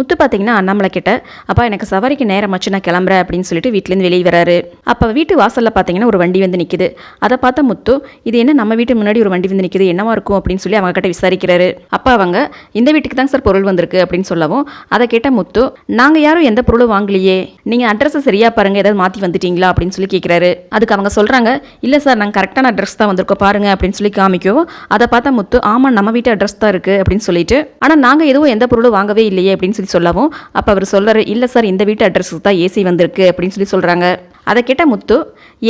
முத்து பார்த்தீங்கன்னா அண்ணாமலை கிட்ட அப்பா எனக்கு சவாரிக்கு நேரம் ஆச்சு நான் கிளம்புறேன் அப்படின்னு சொல்லிட்டு வீட்டிலேருந்து வெளியே வராரு. அப்போ வீட்டு வாசலில் பார்த்தீங்கன்னா ஒரு வண்டி வந்து நிற்குது அதை பார்த்த முத்து இது என்ன நம்ம வீட்டு முன்னாடி ஒரு வண்டி வந்து நிற்குது என்னவா இருக்கும்? அப்படின்னு சொல்லி அவங்க கிட்ட விசாரிக்கிறாரு. அப்பா அவங்க இந்த வீட்டுக்கு தான் சார் பொருள் வந்திருக்கு அப்படின்னு சொல்லவும் அதை கேட்ட முத்து நாங்கள் யாரும் எந்த பொருளும் வாங்கலையே. நீங்கள் அட்ரஸை சரியா பாருங்கள் ஏதாவது மாற்றி வந்துட்டீங்களா? அப்படின்னு சொல்லி கேட்குறாரு அதுக்கு அவங்க சொல்கிறாங்க இல்லை சார் நாங்கள் கரெக்டான அட்ரஸ் தான் வந்திருக்கோம் பாருங்க அப்படின்னு சொல்லி காமிக்கும் அதை பார்த்தா முத்து ஆமாம் நம்ம வீட்டு அட்ரஸ் தான் இருக்குது அப்படின்னு சொல்லிட்டு ஆனால் நாங்கள் எதுவும் எந்த பொருளும் வாங்கவே இல்லையே அப்படின்னு சொல்லி சொல்லவும் அப்போ அவர் சொல்கிறார் இல்லை சார் இந்த வீட்டு அட்ரஸுக்கு தான் ஏசி வந்திருக்கு அப்படின்னு சொல்லி சொல்கிறாங்க அதை கேட்ட முத்து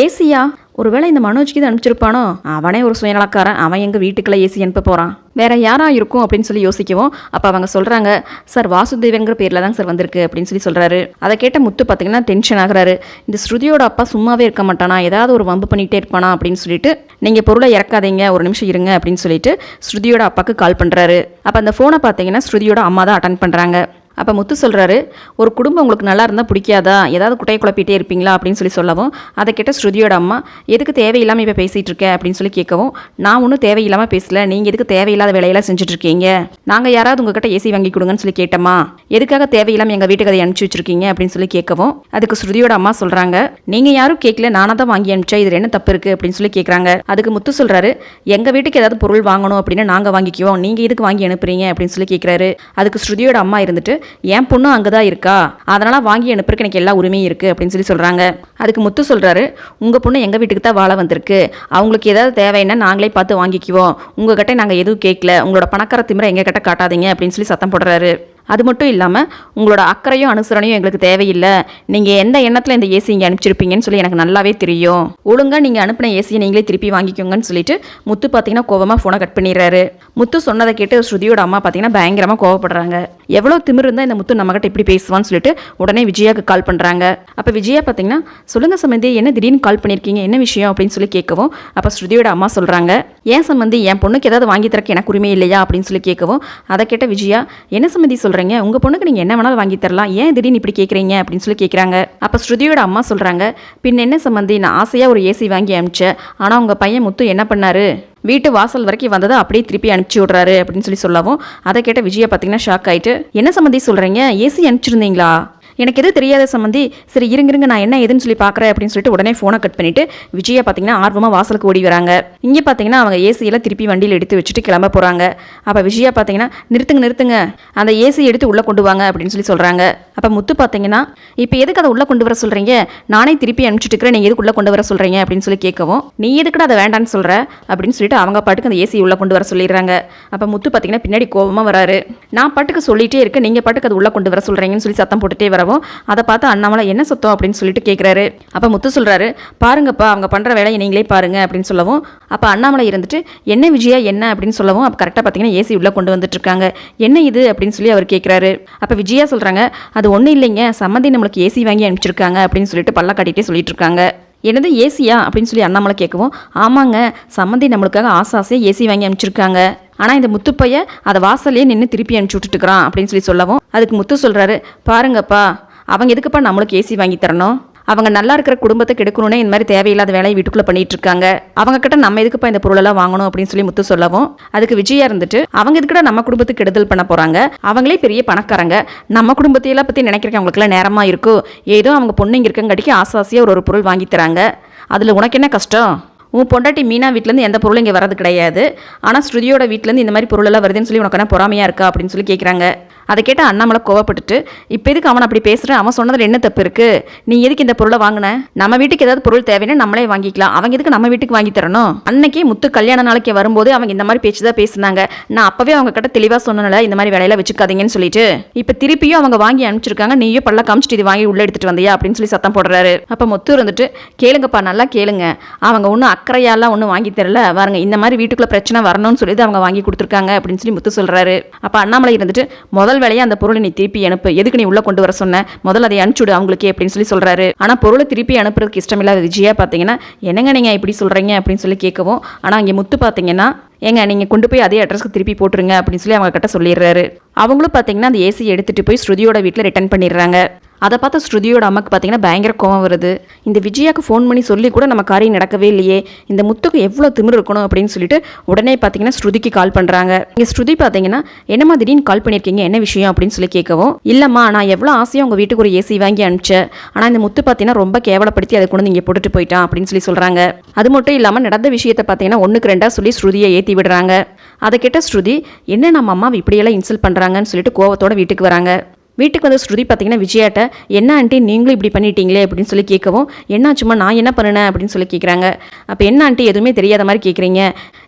ஏசியா? ஒருவேளை இந்த மனோஜ்க்கு இது அனுப்பிச்சிருப்பானோ? அவனே ஒரு சுயநலக்காரன் அவன் எங்கள் வீட்டுக்குள்ளே ஏசி அனுப்ப போகிறான் வேற யாராக இருக்கும்? அப்படின்னு சொல்லி யோசிக்கவும் அப்போ அவங்க சொல்கிறாங்க சார் வாசுதேவங்கிற பேரில் தான் சார் வந்திருக்கு அப்படின்னு சொல்லி சொல்கிறாரு அதை கேட்ட முத்து பார்த்தீங்கன்னா டென்ஷன் ஆகிறாரு. இந்த ஸ்ருதியோட அப்பா சும்மாவே இருக்க மாட்டானா? ஏதாவது ஒரு வம்பு பண்ணிகிட்டே இருப்பானா? அப்படின்னு சொல்லிட்டு நீங்கள் பொருளை இறக்காதீங்க ஒரு நிமிஷம் இருங்க அப்படின்னு சொல்லிட்டு ஸ்ருதியோட அப்பாவுக்கு கால் பண்ணுறாரு அப்போ அந்த ஃபோனை பார்த்தீங்கன்னா ஸ்ருதியோட அம்மா தான் அட்டன் பண்ணுறாங்க அப்போ முத்து சொல்கிறாரு ஒரு குடும்பம் உங்களுக்கு நல்லா இருந்தால் பிடிக்காதா? ஏதாவது குட்டையை குழப்பிட்டே இருப்பீங்களா? அப்படின்னு சொல்லி சொல்லவும் அதை கேட்ட ஸ்ருதியோட அம்மா எதுக்கு தேவையில்லாமல் இப்போ பேசிகிட்டு இருக்க? அப்படின்னு சொல்லி கேட்கவும் நான் ஒன்றும் தேவையில்லாமல் பேசல. நீங்கள் எதுக்கு தேவையில்லாத வேலையெல்லாம் செஞ்சுட்டு இருக்கீங்க? நாங்கள் யாராவது உங்ககிட்ட ஏசி வாங்கி கொடுங்கன்னு சொல்லி கேட்டோமா எதுக்காக தேவையில்லாமல் எங்கள் வீட்டுக்கு அதை அனுப்பிச்சி வச்சுருக்கீங்க? அப்படின்னு சொல்லி கேட்கவும் அதுக்கு ஸ்ருதியோட அம்மா சொல்கிறாங்க நீங்கள் யாரும் கேட்கல. நானாக தான் வாங்கி அனுப்பிச்சா இதில் என்ன தப்பு இருக்குது அப்படின்னு சொல்லி கேட்குறாங்க. அதுக்கு முத்து சொல்கிறாரு எங்கள் வீட்டுக்கு ஏதாவது பொருள் வாங்கணும் அப்படின்னு நாங்கள் வாங்கிக்குவோம். நீங்கள் எதுக்கு வாங்கி அனுப்புறீங்க? அப்படின்னு சொல்லி கேட்குறாரு. அதுக்கு ஸ்ருதியோட அம்மா இருந்துட்டு என் பொண்ணும் அங்கே தான் இருக்கா? அதனால் வாங்கி அனுப்புறதுக்கு எனக்கு எல்லா உரிமையும் இருக்குது அப்படின்னு சொல்லி சொல்கிறாங்க அதுக்கு முத்து சொல்கிறாரு உங்கள் பொண்ணு எங்கள் வீட்டுக்கு தான் வாழ வந்திருக்கு. அவங்களுக்கு ஏதாவது தேவைன்னா நாங்களே பார்த்து வாங்கிக்குவோம். உங்ககிட்ட நாங்கள் எதுவும் கேட்கல. உங்களோட பணக்கார திமிரை எங்கள் கிட்ட காட்டாதீங்க அப்படின்னு சொல்லி சத்தம் போடுறாரு. அது மட்டும் இல்லாமல் உங்களோட அக்கறையும் அனுசரணையும் எங்களுக்கு தேவையில்லை. நீங்கள் எந்த எண்ணத்தில் இந்த ஏசி இங்கே அனுப்பிச்சிருப்பீங்கன்னு சொல்லி எனக்கு நல்லாவே தெரியும். ஒழுங்காக நீங்கள் அனுப்பின ஏசியை நீங்களே திருப்பி வாங்கிக்கோங்கன்னு சொல்லிட்டு முத்து பார்த்தீங்கன்னா கோவமாக ஃபோனை கட் பண்ணிடுறாரு. முத்து சொன்னதை கேட்டு ஸ்ருதியோட அம்மா பார்த்தீங்கன்னா பயங்கரமாக கோவப்படுறாங்க. எவ்வளோ திமிர் இருந்தால் இந்த முத்து நம்மகிட்ட இப்படி பேசுவான்னு சொல்லிட்டு உடனே விஜயாவுக்கு கால் பண்ணுறாங்க அப்போ விஜயா பார்த்தீங்கன்னா சொல்லுங்க சம்மந்தி என்ன திடீர்னு கால் பண்ணியிருக்கீங்க என்ன விஷயம்? அப்படின்னு சொல்லி கேட்கவும் அப்போ ஸ்ருதியோட அம்மா சொல்கிறாங்க ஏன் சம்மந்தி என் பொண்ணுக்கு ஏதாவது வாங்கி தரக்கு எனக்கு உரிமை இல்லையா? அப்படின்னு சொல்லி கேட்கவும் அதை கேட்ட விஜயா என்ன சம்மந்தி சொல்கிறீங்க உங்கள் பொண்ணுக்கு நீங்கள் என்ன வேணாலும் வாங்கி தரலாம். ஏன் திடீர்னு இப்படி கேட்குறீங்க அப்படின்னு சொல்லி கேட்குறாங்க அப்போ ஸ்ருதியோட அம்மா சொல்கிறாங்க பின் என்ன சம்மந்தி நான் ஆசையாக ஒரு ஏசி வாங்கி அனுப்பிச்சேன். ஆனால் உங்கள் பையன் முத்து என்ன பண்ணாரு? வீட்டு வாசல் வரைக்கும் வந்ததை அப்படியே திருப்பி அனுப்பிச்சி விட்றாரு அப்படின்னு சொல்லி சொல்லவும் அதை கேட்ட விஜயா பார்த்தீங்கன்னா ஷாக் ஆயிட்டு என்ன சம்மந்தி சொல்கிறீங்க ஏசி அனுப்பிச்சிருந்தீங்களா? எனக்கு எதுவும் தெரியாத சம்மந்தி சரி இருங்க இருங்க நான் என்ன எதுன்னு சொல்லி பார்க்குறேன் அப்படின்னு சொல்லிட்டு உடனே ஃபோனை கட் பண்ணிட்டு விஜயா பார்த்தீங்கன்னா ஆர்வமாக வாசலுக்கு ஓடி வராங்க. இங்கே பார்த்தீங்கன்னா அவங்க ஏசியெல்லாம் திருப்பி வண்டியில் எடுத்து வச்சுட்டு கிளம்ப போகிறாங்க அப்போ விஜயா பார்த்தீங்கன்னா நிறுத்துங்க நிறுத்துங்க. அந்த ஏசி எடுத்து உள்ளே கொண்டு வாங்க அப்படின்னு சொல்லி சொல்கிறாங்க அப்போ முத்து பார்த்தீங்கன்னா இப்போ எதுக்கு அதை உள்ளே கொண்டு வர சொல்கிறீங்க நானே திருப்பி அனுப்பிச்சிட்டு இருக்கிறேன். நீங்கள் எதுக்கு உள்ளே கொண்டு வர சொல்கிறீங்க அப்படின்னு சொல்லி கேட்கவும் நீ எதுக்குடா அதை வேண்டான்னு சொல்கிற அப்படின்னு சொல்லிட்டு அவங்க பாட்டுக்கு அந்த ஏசி உள்ளே கொண்டு வர சொல்லிடுறாங்க. அப்போ முத்து பார்த்தீங்கன்னா பின்னாடி கோவமாக வராரு. நான் பாட்டுக்கு சொல்லிகிட்டே இருக்கேன். நீங்கள் பாட்டுக்கு அதை உள்ளே கொண்டு வர சொல்கிறீங்கன்னு சொல்லி சத்தம் போட்டுகிட்டே வரவும் அதை பார்த்து அண்ணாமலை என்ன சுத்தம் அப்படின்னு சொல்லிட்டு கேட்குறாரு அப்போ முத்து சொல்கிறாரு பாருங்கப்பா அவங்க பண்ணுற வேலையை நீங்களே பாருங்க அப்படின்னு சொல்லவும் அப்போ அண்ணாமலை இருந்துட்டு என்ன விஜயா என்ன? அப்படின்னு சொல்லவும் அப்போ கரெக்டாக பார்த்தீங்கன்னா ஏசி உள்ளே கொண்டு வந்துட்டு இருக்காங்க என்ன இது? அப்படின்னு சொல்லி அவர் கேட்குறாரு அப்போ விஜயா சொல்கிறாங்க அது ஒன்றும் இல்லைங்க சம்மந்தி நம்மளுக்கு ஏசி வாங்கி அனுப்பிச்சிருக்காங்க அப்படின்னு சொல்லிட்டு பல்ல காட்டிகிட்டே சொல்லிட்டு இருக்காங்க என்னது ஏசியா? அப்படின்னு சொல்லி அண்ணாமலை கேட்கவும் ஆமாங்க சம்மந்தி நம்மளுக்காக ஆசை ஆசையாக ஏசி வாங்கி அனுப்பிச்சிருக்காங்க. ஆனால் இந்த முத்துப்பைய அதை வாசல்லையே நின்று திருப்பி அனுப்பிச்சி விட்டுட்டுக்கிறான் அப்படின்னு சொல்லி சொல்லவும் அதுக்கு முத்து சொல்கிறாரு பாருங்கப்பா அவங்க எதுக்குப்பா நம்மளுக்கு ஏசி வாங்கி தரணும்? அவங்க நல்லா இருக்கிற குடும்பத்தை கெடுக்கணும்னே இந்த மாதிரி தேவையில்லாத வேலையை வீட்டுக்குள்ளே பண்ணிட்டு இருக்காங்க. அவங்க கிட்ட நம்ம எதுக்குப்பா இந்த பொருளெல்லாம் வாங்கணும்? அப்படின்னு சொல்லி முத்து சொல்லவும் அதுக்கு விஜயா இருந்துட்டு அவங்க எதுக்கிட்ட நம்ம குடும்பத்துக்கு கெடுதல் பண்ண போறாங்க? அவங்களே பெரிய பணக்காரங்க. நம்ம குடும்பத்தையெல்லாம் பற்றி நினைக்கிறக்கு அவங்களுக்குலாம் நேரமா இருக்கும் ஏதோ அவங்க பொண்ணு இங்கே இருக்கங்காட்டிக்கு ஆசாசியாக ஒரு ஒரு பொருள் வாங்கி தராங்க. அதில் உனக்கு என்ன கஷ்டம்? உன் பொண்டாட்டி மீனா வீட்டிலேருந்து எந்த பொருளும் இங்கே வரது கிடையாது. ஆனால் ஸ்ருதியோட வீட்டிலேருந்து இந்த மாதிரி பொருளெல்லாம் வருதுன்னு சொல்லி உனக்கு என்ன பொறாமையாக இருக்கா? அப்படின்னு சொல்லி கேட்குறாங்க அதை கேட்டால் அண்ணாமலை கோவப்பட்டுட்டு இப்போ எதுக்கு அவன் அப்படி பேசுகிறேன் அவன் சொன்னதில் என்ன தப்பு இருக்குது நீ எதுக்கு இந்த பொருளை வாங்கின? நம்ம வீட்டுக்கு ஏதாவது பொருள் தேவைன்னா நம்மளே வாங்கிக்கலாம். அவங்க எதுக்கு நம்ம வீட்டுக்கு வாங்கி தரணும்? அன்னைக்கு முத்து கல்யாண நாளைக்கு வரும்போது அவங்க இந்த மாதிரி பேச்சு தான் பேசுனாங்க. நான் அப்போவே அவங்க கிட்ட தெளிவாக சொன்னனால இந்த மாதிரி வேலையில வச்சுக்காதீங்கன்னு சொல்லிட்டு இப்போ திருப்பியும் அவங்க வாங்கி அனுப்பிச்சிருக்காங்க. நீயும் பல்ல காமிச்சிட்டு இது வாங்கி உள்ளே எடுத்துட்டு வந்தியா? அப்படின்னு சொல்லி சத்தம் போடுறாரு. அப்போ முத்து இருந்துட்டு கேளுங்கப்பா நல்லா கேளுங்க. அவங்க ஒன்றும் அக்கறையாலாம் ஒன்றும் வாங்கி தரல. பாருங்க இந்த மாதிரி வீட்டுக்குள்ள பிரச்சனை வரணும்னு சொல்லி அவங்க வாங்கி கொடுத்துருக்காங்க. அப்படின்னு சொல்லி முத்து சொல்றாரு. அப்போ அண்ணாமலை இருந்துட்டு முதல் வேலையை அந்த பொருளை நீ திருப்பி அனுப்பு. எதுக்கு நீ உள்ள கொண்டு வர சொன்ன? முதல்ல அதை அனுப்பிச்சுடு அவங்களுக்கு அப்படின்னு சொல்லி சொல்றாரு. ஆனா பொருளை திருப்பி அனுப்புறதுக்கு இஷ்டமில்லாத விஜயா பார்த்தீங்கன்னா என்னங்க நீங்க இப்படி சொல்றீங்க? அப்படின்னு சொல்லி கேட்கவும் ஆனா அங்கே முத்து பார்த்தீங்கன்னா ஏங்க நீங்கள் கொண்டு போய் அதே அட்ரஸ்க்கு திருப்பி போட்டுருங்க அப்படின்னு சொல்லி அவங்க கிட்ட சொல்லிடுறாரு. அவங்களும் பார்த்தீங்கன்னா அந்த ஏசி எடுத்துகிட்டு போய் ஸ்ருதியோட வீட்டில் ரிட்டர்ன் பண்ணிடுறாங்க. அதை பார்த்த ஸ்ருதியோட அம்மாக்கு பார்த்தீங்கன்னா பயங்கர கோவம் வருது. இந்த விஜயாவுக்கு ஃபோன் பண்ணி சொல்லி கூட நம்ம காரியம் நடக்கவே இல்லையே. இந்த முத்துக்கு எவ்வளோ திமிரு இருக்கணும் அப்படின்னு சொல்லிட்டு உடனே பார்த்தீங்கன்னா ஸ்ருதிக்கு கால் பண்ணுறாங்க இங்கே ஸ்ருதி பார்த்தீங்கன்னா என்னம்மா திடீர்னு கால் பண்ணியிருக்கீங்க? என்ன விஷயம்? அப்படின்னு சொல்லி கேட்கவும் இல்லைம்மா நான் எவ்வளோ ஆசையாக உங்கள் வீட்டுக்கு ஒரு ஏசி வாங்கி அனுப்பிச்சேன். ஆனால் இந்த முத்து பார்த்தீங்கன்னா ரொம்ப கேவலப்படுத்தி அதை கொண்டு வந்து இங்கே போட்டுட்டு போயிட்டான். அப்படின்னு சொல்லி சொல்கிறாங்க அது மட்டும் இல்லாமல் நடந்த விஷயத்தை பார்த்தீங்கன்னா ஒன்றுக்கு ரெண்டாக சொல்லி ஸ்ருதியை ஏற்றி விடுறாங்க. அதை கேட்ட ஸ்ருதி என்ன நம்ம அம்மாவை இப்படியெல்லாம் இன்சல்ட் பண்ணுறாங்கன்னு சொல்லிட்டு கோவத்தோட வீட்டுக்கு வராங்க. வீட்டுக்கு வந்து ஸ்ருதி பார்த்தீங்கன்னா விஜயாட்ட என்ன ஆண்டி நீங்களும் இப்படி பண்ணிட்டீங்களே? அப்படின்னு சொல்லி கேட்கவும் என்ன சும்மா நான் என்ன பண்ணினேன்? அப்படின்னு சொல்லி கேட்குறாங்க. அப்போ என்ன ஆண்டி எதுவுமே தெரியாத மாதிரி கேட்குறீங்க?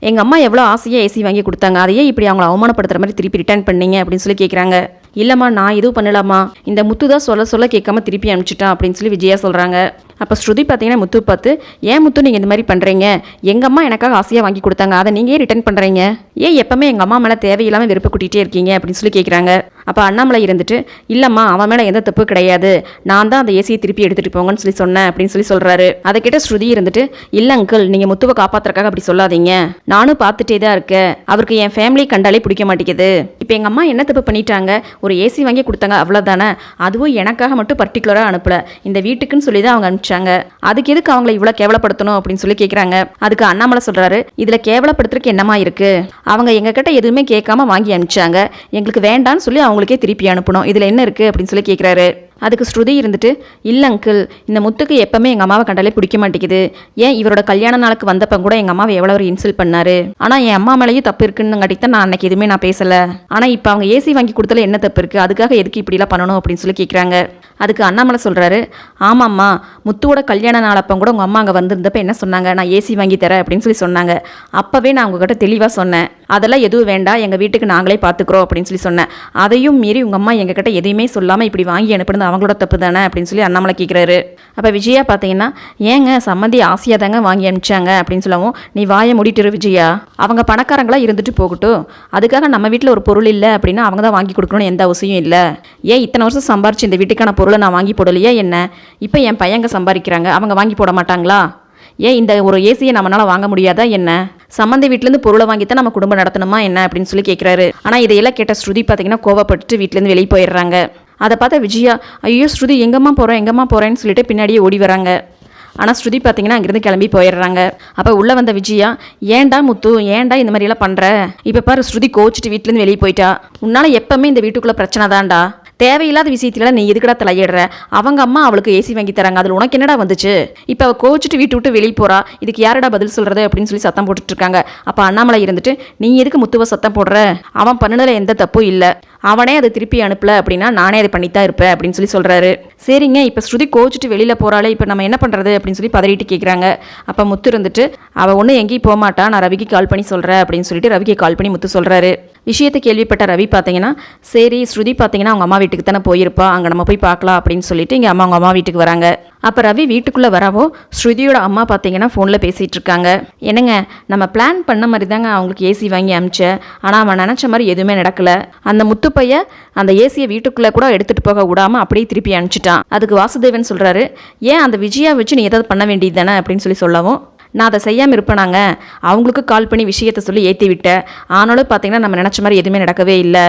எங்கள் அம்மா எவ்வளோ ஆசையாக ஏசி வாங்கி கொடுத்தாங்க. அதையே இப்படி அவங்கள அவமானப்படுத்துகிற மாதிரி திருப்பி ரிட்டர்ன் பண்ணீங்க? அப்படின்னு சொல்லி கேட்குறாங்க. இல்லைம்மா நான் எதுவும் பண்ணலாமா? இந்த முத்து தான் சொல்ல சொல்ல கேட்காம திருப்பி அனுப்பிச்சிட்டான் அப்படின்னு சொல்லி விஜயா சொல்கிறாங்க அப்போ ஸ்ருதி பார்த்தீங்கன்னா முத்து பார்த்து ஏன் முத்து நீங்கள் இந்த மாதிரி பண்ணுறீங்க எங்கள் அம்மா எனக்காக ஆசையாக வாங்கி கொடுத்தாங்க. அதை நீங்கள் ரிட்டர்ன் பண்ணுறீங்க ஏன் எப்பவுமே எங்கள் அம்மா மேலே தேவையில்லாமல் வெறுப்பு கூட்டிகிட்டே இருக்கீங்க? அப்படின்னு சொல்லி கேட்குறாங்க அப்போ அண்ணாமலை இருந்துட்டு இல்லைம்மா அவன் மேலே எந்த தப்பு கிடையாது. நான் தான் அந்த ஏசியை திருப்பி எடுத்துகிட்டு போங்கன்னு சொல்லி சொன்னேன் அப்படின்னு சொல்லி சொல்கிறாரு அதை கேட்ட ஸ்ருதி இருந்துட்டு இல்லை அங்கிள் நீங்கள் முத்துவை காப்பாத்துறக்காக அப்படி சொல்லாதீங்க. நானும் பார்த்துட்டே தான் இருக்கேன். அவருக்கு என் ஃபேமிலி கண்டாலே பிடிக்க மாட்டேங்குது. இப்போ எங்கள் அம்மா என்ன தப்பு பண்ணிட்டாங்க? ஒரு ஏசி வாங்கி கொடுத்தாங்க அவ்வளோதானே அதுவும் எனக்காக மட்டும் பர்டிகுலராக அனுப்பலை. இந்த வீட்டுக்குன்னு சொல்லி தான் அவங்க அனுப்பிச்சாங்க. அதுக்கு எதுக்கு அவங்கள இவ்வளோ கேவலப்படுத்தணும் அப்படின்னு சொல்லி கேட்குறாங்க அதுக்கு அண்ணாமலை சொல்கிறாரு இதில் கேவலப்படுத்துறதுக்கு என்னமா இருக்கு? அவங்க எங்ககிட்ட எதுவுமே கேட்காம வாங்கி அனுப்பிச்சாங்க. எங்களுக்கு வேண்டான்னு சொல்லி அவங்களுக்கே திருப்பி அனுப்பணும். இதில் என்ன இருக்குது அப்படின்னு சொல்லி கேட்குறாரு அதுக்கு ஸ்ருதி இருந்துட்டு இல்லை அங்கிள் இந்த முத்துக்கு எப்பவுமே எங்கள் அம்மாவை கண்டாலே பிடிக்க மாட்டேங்குது. ஏன் இவரோட கல்யாண நாளுக்கு வந்தப்ப கூட எங்கள் அம்மாவை எவ்வளோ ஒரு இன்சல்ட் பண்ணாரு? ஆனால் என் அம்மா மேலேயும் தப்பு இருக்குன்னு தான் நான் அன்னைக்கு எதுவுமே நான் பேசலை. ஆனால் இப்போ அவங்க ஏசி வாங்கி கொடுத்தல என்ன தப்பு இருக்குது அதுக்காக எதுக்கு இப்படிலாம் பண்ணணும்? அப்படின்னு சொல்லி கேட்குறாங்க அதுக்கு அண்ணாமலை சொல்கிறாரு ஆமாம்மா முத்துவோட கல்யாண நாளப்பம் கூட உங்கள் அம்மா அங்கே வந்திருந்தப்ப என்ன சொன்னாங்க? நான் ஏசி வாங்கி தரேன் அப்படின்னு சொல்லி சொன்னாங்க. அப்போவே நான் உங்ககிட்ட தெளிவாக சொன்னேன். அதெல்லாம் எதுவும் வேண்டாம். எங்கள் வீட்டுக்கு நாங்களே பார்த்துக்குறோம் அப்படின்னு சொல்லி சொன்னேன். அதையும் மீறி உங்கள் அம்மா எங்ககிட்ட எதையுமே சொல்லாமல் இப்படி வாங்கி அனுப்புனது அவங்களோட தப்பு தானே அப்படின்னு சொல்லி அண்ணாமலை கேட்குறாரு அப்போ விஜயா பார்த்தீங்கன்னா ஏங்க சம்மந்தி ஆசையாக தாங்க வாங்கி அனுப்பிச்சாங்க அப்படின்னு சொல்லவும் நீ வாயை முடிட்டுரு விஜயா. அவங்க பணக்காரங்களாக இருந்துட்டு போகட்டும். அதுக்காக நம்ம வீட்டில் ஒரு பொருள் இல்லை அப்படின்னா அவங்க தான் வாங்கி கொடுக்கணும்னு எந்த அவசியம் இல்லை. ஏன் இத்தனை வருஷம் சம்பாரிச்சு இந்த வீட்டுக்கான பொருளை நான் வாங்கி போடலையா என்ன? இப்போ என் பையங்க சம்பாதிக்கிறாங்க. அவங்க வாங்கி போட மாட்டாங்களா? ஏன் இந்த ஒரு ஏசியை நம்மளால வாங்க முடியாதா என்ன? சம்மந்தி வீட்டிலேருந்து பொருளை வாங்கித்தான் நம்ம குடும்பம் நடத்தணுமா என்ன? அப்படின்னு சொல்லி கேட்குறாரு ஆனால் இதையெல்லாம் கேட்ட ஸ்ருதி பார்த்தீங்கன்னா கோவப்பட்டு வீட்டிலேருந்து வெளியே போயிடுறாங்க. அதை பார்த்தா விஜயா ஐயோ ஸ்ருதி எங்கம்மா போகிறேன் எங்கம்மா போகிறேன்னு சொல்லிட்டு பின்னாடியே ஓடி வராங்க. ஆனால் ஸ்ருதி பார்த்தீங்கன்னா அங்கேருந்து கிளம்பி போயிடுறாங்க. அப்போ உள்ளே வந்த விஜயா ஏன்டா முத்து ஏன்டா இந்த மாதிரியெல்லாம் பண்ணுற இப்போ பாரு ஸ்ருதி கோச்சிட்டு வீட்டிலேருந்து வெளியே போயிட்டா. உன்னால் எப்போவுமே இந்த வீட்டுக்குள்ளே பிரச்சனை தான்டா. தேவையில்லாத விஷயத்துல நீ எதுக்கடா தலையிடுற? அவங்க அம்மா அவளுக்கு ஏசி வாங்கி தராங்க. அதில் உனக்கு என்னடா வந்துச்சு? இப்போ அவள் கோச்சிட்டு வீட்டு விட்டு வெளியே போறா. இதுக்கு யாரடா பதில் சொல்றது அப்படின்னு சொல்லி சத்தம் போட்டுட்டு இருக்காங்க. அப்போ அண்ணாமலை இருந்துட்டு நீ எதுக்கு முத்துவ சத்தம் போடுற? அவன் பண்ணதில் எந்த தப்பும் இல்லை. அவனே அதை திருப்பி அனுப்பல அப்படின்னா நானே அதை பண்ணித்தான் இருப்பேன் அப்படின்னு சொல்லி சொல்கிறாரு சரிங்க இப்போ ஸ்ருதி கோச்சிட்டு வெளியில் போகிறாளே இப்போ நம்ம என்ன பண்ணுறது அப்படின்னு சொல்லி பதறிட்டு கேட்குறாங்க அப்போ முத்து இருந்துட்டு அவள் ஒன்றும் எங்கேயும் போக மாட்டா. நான் ரவிக்கு கால் பண்ணி சொல்கிறேன் அப்படின்னு சொல்லிட்டு ரவிக்கு கால் பண்ணி முத்து சொல்கிறாரு விஷயத்தை கேள்விப்பட்ட ரவி பார்த்தீங்கன்னா சரி ஸ்ருதி பார்த்தீங்கன்னா அவங்க அம்மா வீட்டுக்கு தானே போயிருப்பா அங்கே நம்ம போய் பார்க்கலாம் அப்படின்னு சொல்லிட்டு இங்கே அம்மா அவங்க அம்மா வீட்டுக்கு வராங்க. அப்போ ரவி வீட்டுக்குள்ளே வரவோ ஸ்ருதியோட அம்மா பார்த்தீங்கன்னா ஃபோனில் பேசிகிட்டு இருக்காங்க. என்னங்க நம்ம பிளான் பண்ண மாதிரி தாங்க அவங்களுக்கு ஏசி வாங்கி அமிச்சேன் ஆனால் அவன் நினச்ச மாதிரி எதுவுமே நடக்கல. அந்த முத்து பையன் அந்த ஏசியை வீட்டுக்குள்ளே கூட எடுத்துகிட்டு போக விடாமல் அப்படியே திருப்பி அனுப்பிச்சிட்டான். அதுக்கு வாசுதேவன் சொல்கிறாரு ஏன் அந்த விஜயா வச்சு நீ ஏதாவது பண்ண வேண்டியது தானே? அப்படின்னு சொல்லி சொல்லவும் நான் அதை செய்யாமல் இருப்பேனாங்க. அவங்களுக்கு கால் பண்ணி விஷயத்த சொல்லி ஏற்றி விட்டேன். ஆனாலும் பார்த்தீங்கன்னா நம்ம நினச்ச மாதிரி எதுவுமே நடக்கவே இல்லை.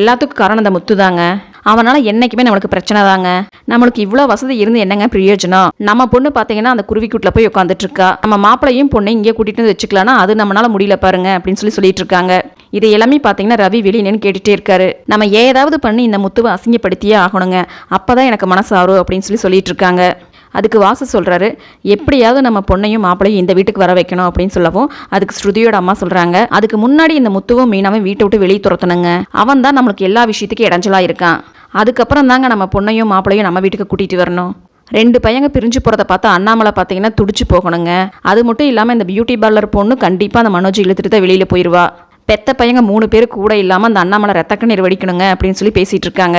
எல்லாத்துக்கும் காரணம் அந்த முத்து தாங்க. அவனால் என்றைக்குமே நம்மளுக்கு பிரச்சனை தாங்க. நம்மளுக்கு இவ்வளோ வசதி இருந்து என்னங்க பிரயோஜனம்? நம்ம பொண்ணு பார்த்தீங்கன்னா அந்த குருவிக்கூட்டில் போய் உட்காந்துட்டு இருக்கா. நம்ம மாப்பிளையும் பொண்ணை இங்கே கூட்டிட்டு வந்து வச்சுக்கலாம்னா அது நம்மளால முடியல பாருங்க அப்படின்னு சொல்லி சொல்லிட்டு இருக்காங்க. இது எல்லாமே பார்த்தீங்கன்னா ரவி வெளியினேன்னு கேட்டுகிட்டே இருக்காரு. நம்ம ஏதாவது பண்ணி இந்த முத்துவை அசிங்கப்படுத்தியே ஆகணுங்க. அப்போ தான் எனக்கு மனசு ஆறும் அப்படின்னு சொல்லி சொல்லிட்டு இருக்காங்க. அதுக்கு வாசு சொல்கிறாரு எப்படியாவது நம்ம பொண்ணையும் மாப்பிளையும் இந்த வீட்டுக்கு வர வைக்கணும் அப்படின்னு சொல்லவும் அதுக்கு ஸ்ருதியோட அம்மா சொல்கிறாங்க அதுக்கு முன்னாடி இந்த முத்துவும் மீனாவும் வீட்டை விட்டு வெளியே துரத்தணுங்க அவன் தான் நம்மளுக்கு எல்லா விஷயத்துக்கும் இடைஞ்சலாக இருக்கான். அதுக்கப்புறம் தாங்க நம்ம பொண்ணையும் மாப்பிளையும் நம்ம வீட்டுக்கு கூட்டிகிட்டு வரணும். ரெண்டு பையங்க பிரிஞ்சு போகிறத பார்த்தா அண்ணாமலை பார்த்தீங்கன்னா துடிச்சு போகணுங்க. அது மட்டும் இல்லாமல் இந்த பியூட்டி பார்லர் பொண்ணு கண்டிப்பாக அந்த மனோஜ் இழுத்துட்டு தான் வெளியில் போயிடுவா பெத்த பையங்க மூணு பேர் கூட இல்லாமல் அந்த அண்ணாமலை ரத்த கண்ணீர் வடிக்கணுங்க அப்படின்னு சொல்லி பேசிகிட்டு இருக்காங்க.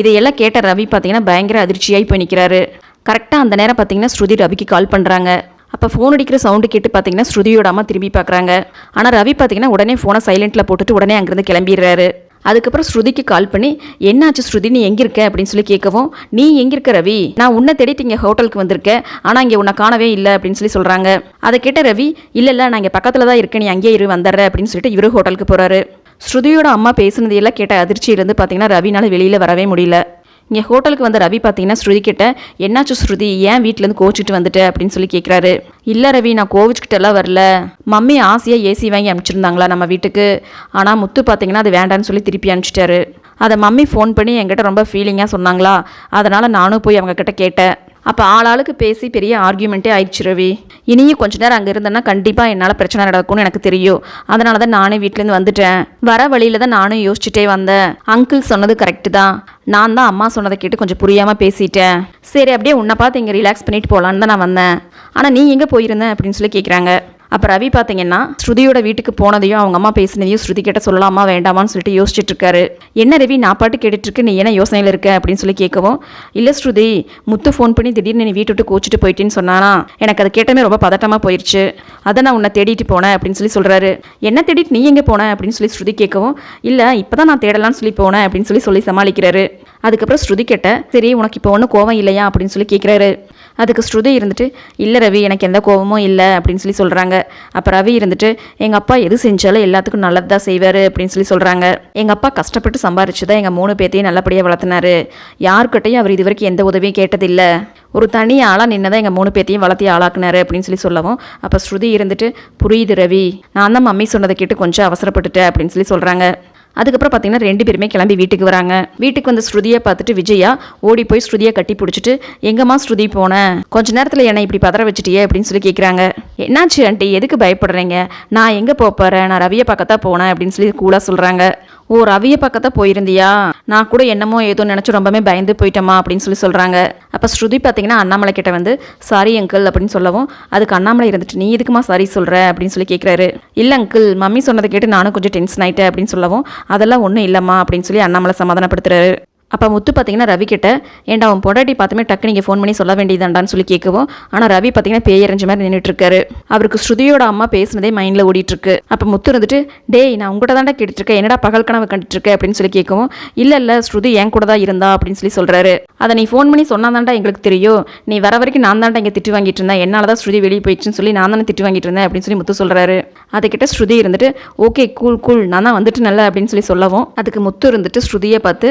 இதையெல்லாம் கேட்ட ரவி பார்த்தீங்கன்னா பயங்கர அதிர்ச்சியாகி போய் நிற்கிறாரு கரெக்டாக அந்த நேரம் பார்த்தீங்கன்னா ஸ்ருதி ரவிக்கு கால் பண்ணுறாங்க அப்போ ஃபோன் அடிக்கிற சவுண்டு கேட்டு பார்த்தீங்கன்னா ஸ்ருதியோட அம்மா திரும்பி பார்க்குறாங்க ஆனால் ரவி பார்த்தீங்கன்னா உடனே ஃபோனை சைலண்ட்டில் போட்டுட்டு உடனே அங்கேருந்து கிளம்பிடுறாரு. அதுக்கப்புறம் ஸ்ருதிக்கு கால் பண்ணி என்னாச்சு ஸ்ருதி நீ எங்கே இருக்க? அப்படின்னு சொல்லி கேட்கவும் நீ எங்கே இருக்க ரவி? நான் உன்னை தேடிட்டு இங்கே ஹோட்டலுக்கு வந்திருக்கேன். ஆனால் இங்கே உன்னை காணவே இல்லை. அப்படின்னு சொல்லி சொல்கிறாங்க அதை கேட்ட ரவி இல்லை இல்லை நான் இங்கே பக்கத்தில் தான் இருக்கேன். நீ அங்கேயே இரு வந்துடுற அப்படின்னு சொல்லிட்டு இவரு ஹோட்டலுக்கு போகிறாரு ஸ்ருதியோட அம்மா பேசுனதையெல்லாம் கேட்ட அதிர்ச்சியிலேருந்து பார்த்தீங்கன்னா ரவினால் வெளியில் வரவே முடியல. இங்கே ஹோட்டலுக்கு வந்த ரவி பார்த்தீங்கன்னா ஸ்ருதி கிட்ட என்னாச்சு ஸ்ருதி? ஏன் வீட்டிலேருந்து கோச்சிட்டு வந்துட்ட? அப்படின்னு சொல்லி கேட்குறாரு இல்லை ரவி நான் கோவிச்சுக்கிட்டெல்லாம் வரல. மம்மி ஆசையாக ஏசி வாங்கி அனுப்பிச்சிருந்தாங்களா நம்ம வீட்டுக்கு? ஆனால் முத்து பார்த்தீங்கன்னா அது வேண்டான்னு சொல்லி திருப்பி அனுப்பிச்சிட்டாரு. அதை மம்மி ஃபோன் பண்ணி என்கிட்ட ரொம்ப ஃபீலிங்காக சொன்னாங்களா? அதனால் நானும் போய் அவங்கக்கிட்ட கேட்டேன். அப்போ ஆளாளுக்கு பேசி பெரிய ஆர்கியூமெண்ட்டே ஆயிடுச்சு ரவி. இனியும் கொஞ்ச நேரம் அங்கே இருந்தேன்னா கண்டிப்பாக என்னால் பிரச்சனை நடக்கும்னு எனக்கு தெரியும். அதனால தான் நானே வீட்டிலேருந்து வந்துட்டேன். வர வழியில தான் நானும் யோசிச்சுட்டே வந்தேன். அங்கிள் சொன்னது கரெக்டு தான். நான் தான் அம்மா சொன்னதை கேட்டு கொஞ்சம் புரியாமல் பேசிட்டேன். சரி அப்படியே உன்னை பார்த்து இங்கே ரிலாக்ஸ் பண்ணிட்டு போகலான்னு தான் நான் வந்தேன். ஆனால் நீ எங்கே போயிருந்தேன் அப்படின்னு சொல்லி கேட்குறாங்க அப்போ ரவி பார்த்தீங்கன்னா ஸ்ருதியோட வீட்டுக்கு போனதையும் அவங்க அம்மா பேசினதையும் ஸ்ருதி கிட்ட சொல்லலாமா வேண்டாமான்னு சொல்லிட்டு யோசிச்சுட்டு இருக்காரு. என்ன ரவி நான் பாட்டு கேட்டுகிட்டுருக்கு நீ என்ன யோசனையில் இருக்க அப்படின்னு சொல்லி கேட்கவும் இல்லை ஸ்ருதி முத்து ஃபோன் பண்ணி திடீர்னு நீ வீட்டு விட்டு கோச்சிட்டு போயிட்டேன்னு சொன்னானா எனக்கு அதை கேட்டமே ரொம்ப பதட்டமாக போயிடுச்சு அதை நான் உன்னை தேடிட்டு போனேன் அப்படின்னு சொல்லி சொல்கிறாரு என்ன தேடிட்டு நீ எங்கே போன? அப்படின்னு சொல்லி ஸ்ருதி கேட்கவும் இல்லை இப்போ தான் நான் தேடலாம்னு சொல்லி போனேன் அப்படின்னு சொல்லி சொல்லி சமாளிக்கிறாரு. அதுக்கப்புறம் ஸ்ருதி கேட்ட சரி உனக்கு இப்போ ஒன்றும் கோவம் இல்லையா? அப்படின்னு சொல்லி கேட்குறாரு. அதுக்கு ஸ்ருதி இருந்துட்டு இல்லை ரவி எனக்கு எந்த கோபமும் இல்லை அப்படின்னு சொல்லி சொல்கிறாங்க அப்போ ரவி இருந்துட்டு எங்கள் அப்பா எது செஞ்சாலும் எல்லாத்துக்கும் நல்லது தான் செய்வார் அப்படின்னு சொல்லி சொல்கிறாங்க எங்கள் அப்பா கஷ்டப்பட்டு சம்பாரிச்சு தான் எங்கள் மூணு பேத்தையும் நல்லபடியாக வளர்த்தினாரு யாருக்கிட்டையும் அவர் இது வரைக்கும் எந்த உதவியும் கேட்டதில்லை. ஒரு தனி ஆளாக நின்று தான் எங்கள் மூணு பேத்தையும் வளர்த்தி ஆளாக்குனாரு அப்படின்னு சொல்லி சொல்லவும் அப்போ ஸ்ருதி இருந்துட்டு புரியுது ரவி நான் தான் மம்மி சொன்னதை கேட்டு கொஞ்சம் அவசரப்பட்டுட்டேன் அப்படின்னு சொல்லி சொல்கிறாங்க அதுக்கப்புறம் பார்த்தீங்கன்னா ரெண்டு பேருமே கிளம்பி வீட்டுக்கு வராங்க. வீட்டுக்கு வந்த ஸ்ருதியை பார்த்துட்டு விஜயா ஓடி போய் ஸ்ருதியை கட்டி பிடிச்சிட்டு எங்கம்மா ஸ்ருதி போனேன் கொஞ்ச நேரத்தில் என்னை இப்படி பதற வச்சுட்டியே? அப்படின்னு சொல்லி கேட்குறாங்க என்னாச்சு ஆண்டி? எதுக்கு பயப்படுறீங்க? நான் எங்கே போகிறேன் நான் ரவியை பக்கத்தான் போனேன் அப்படின்னு சொல்லி கூலாக சொல்கிறாங்க ஓ ரவியை பக்கத்தான் போயிருந்தியா? நான் கூட என்னமோ ஏதோ நினச்சி ரொம்பவே பயந்து போயிட்டோமா அப்படின்னு சொல்லி சொல்கிறாங்க அப்போ ஸ்ருதி பார்த்தீங்கன்னா அண்ணாமலை கிட்ட வந்து சாரி அங்கிள் அப்படின்னு சொல்லவும் அதுக்கு அண்ணாமலை இருந்துட்டு நீ எதுக்குமா சாரி சொல்கிற அப்படின்னு சொல்லி கேட்குறாரு இல்லை அங்கிள் மம்மி சொன்னதை கேட்டு நானும் கொஞ்சம் டென்ஷன் ஆகிட்டேன் அப்படின்னு சொல்லவும் அதெல்லாம் ஒன்றும் இல்லைம்மா அப்படின்னு சொல்லி அண்ணாமலை சமாதானப்படுத்துறாரு. அப்போ முத்து பார்த்தீங்கன்னா ரவி கிட்ட ஏன்டா அவன் பொண்டாட்டி பார்த்துமே டக்கு நீங்கள் ஃபோன் பண்ணி சொல்ல வேண்டியதாண்டான்னு சொல்லி கேட்கவும் ஆனால் ரவி பார்த்தீங்கன்னா பேயறிஞ்ச மாதிரி நின்றுட்டு இருக்காரு. அவருக்கு ஸ்ருதியோட அம்மா பேசுனதே மைண்டில் ஓடிட்டுருக்கு அப்போ முத்து இருந்துட்டு டேய் நான் உங்கள்கிட்ட தான்டா கேட்டுட்ருக்கேன் என்னடா பகல் கனவு கண்டுட்டு அப்படின்னு சொல்லி கேட்கவும் இல்லை இல்லை ஸ்ருதி என் கூட தான் இருந்தா அப்படின்னு சொல்லி சொல்கிறாரு அதை நீ ஃபோன் பண்ணி சொன்னாதான்டா எங்களுக்கு தெரியும். நீ வர வரைக்கும் நான் தான்டா இங்கே திட்டு வாங்கிட்டு இருந்தேன். என்னால் தான் ஸ்ருதி வெளியே போயிடுச்சுன்னு சொல்லி நான் தானே திட்டு வாங்கிட்டு இருந்தேன் அப்படின்னு சொல்லி முத்து சொல்கிறாரு அதுக்கிட்ட ஸ்ருதி இருந்துட்டு ஓகே கூல் கூல் நான் தான் வந்துட்டு நல்ல அப்படின்னு சொல்லி சொல்லவும். அதுக்கு முத்து இருந்துட்டு ஸ்ருதியை பார்த்து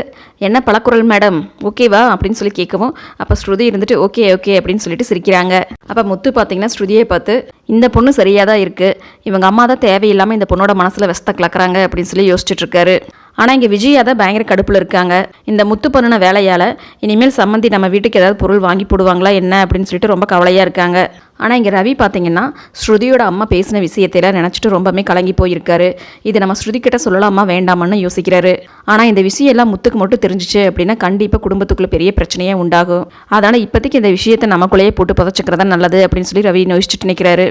என்ன பழக்குரல் மேடம்? ஓகேவா அப்படின்னு சொல்லி கேட்கவும் அப்போ ஸ்ருதி இருந்துட்டு ஓகே ஓகே அப்படின்னு சொல்லிட்டு சிரிக்கிறாங்க. அப்போ முத்து பார்த்தீங்கன்னா ஸ்ருதியை பார்த்து இந்த பொண்ணு சரியாக தான் இருக்குது இவங்க அம்மா தான் தேவையில்லாமல் இந்த பொண்ணோட மனசில் வெஸ்த கலக்குறாங்க அப்படின்னு சொல்லி யோசிச்சுட்டு இருக்காரு. ஆனால் இங்கே விஜய் தான் பயங்கர கடுப்பில் இருக்காங்க. இந்த முத்து பண்ணின வேலையால் இனிமேல் சம்மந்தி நம்ம வீட்டுக்கு ஏதாவது பொருள் வாங்கி போடுவாங்களா என்ன அப்படின்னு சொல்லிட்டு ரொம்ப கவலையாக இருக்காங்க. ஆனால் இங்கே ரவி பார்த்தீங்கன்னா ஸ்ருதியோட அம்மா பேசின விஷயத்தையெல்லாம் நினச்சிட்டு ரொம்பவே கலங்கி போயிருக்காரு. இது நம்ம ஸ்ருதி கிட்ட சொல்லலாமா வேண்டாமான்னு யோசிக்கிறாரு. ஆனால் இந்த விஷயம் எல்லாம் முத்துக்கு மட்டும் தெரிஞ்சிச்சு அப்படின்னா கண்டிப்பாக குடும்பத்துக்குள்ளே பெரிய பிரச்சனையே உண்டாகும். அதனால் இப்போதைக்கு இந்த விஷயத்தை நமக்குள்ளேயே போட்டு புதைச்சிக்கிறதா நல்லது அப்படின்னு சொல்லி ரவி யோசிச்சுட்டு நிற்கிறாரு